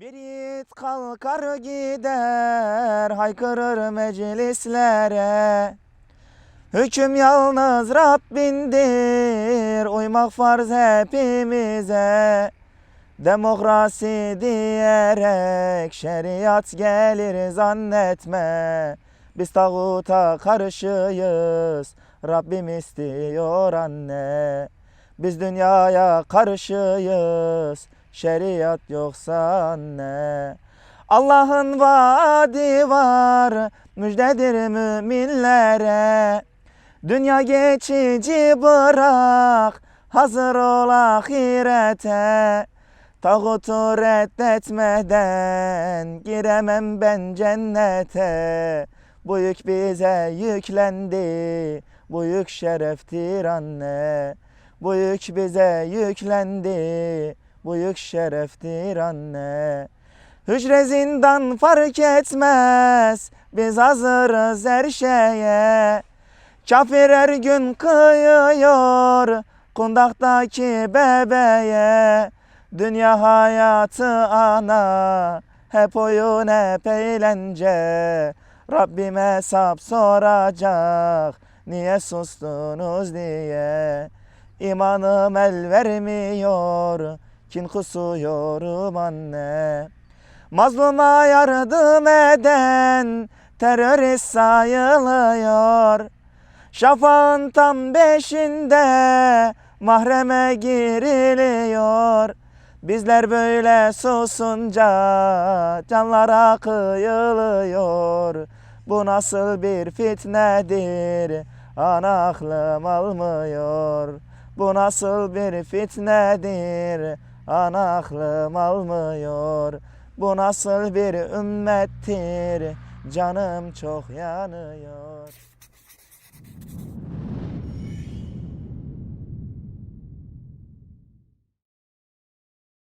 Bir yiğit kalkar gider haykırır meclislere. Hüküm yalnız Rabbindir uymak farz hepimize. Demokrasi diyerek şeriat gelir zannetme. Biz tağuta karşıyız Rabbim istiyor anne. Biz dünyaya karşıyız Şeriat yoksa anne. Allah'ın vaadi var Müjdedir müminlere. Dünya geçici bırak Hazır ol ahirete. Tağutu reddetmeden Giremem ben cennete. Bu yük bize yüklendi Bu yük şereftir anne. Bu yük bize yüklendi Bu yük şereftir anne. Hücre zindan fark etmez. Biz hazırız her şeye. Kafir her gün kıyıyor Kundaktaki bebeğe. Dünya hayatı ana Hep oyun hep eğlence. Rabbim hesap soracak Niye sustunuz diye. İmanım el vermiyor Kin kusuyorum anne Mazluma yardım eden terörist sayılıyor. Şafağın tam beşinde mahreme giriliyor. Bizler böyle susunca canlara kıyılıyor. Bu nasıl bir fitnedir? Ana aklım almıyor. Bu nasıl bir fitnedir? Ana aklım almıyor. Bu nasıl bir ümmettir? Canım çok yanıyor.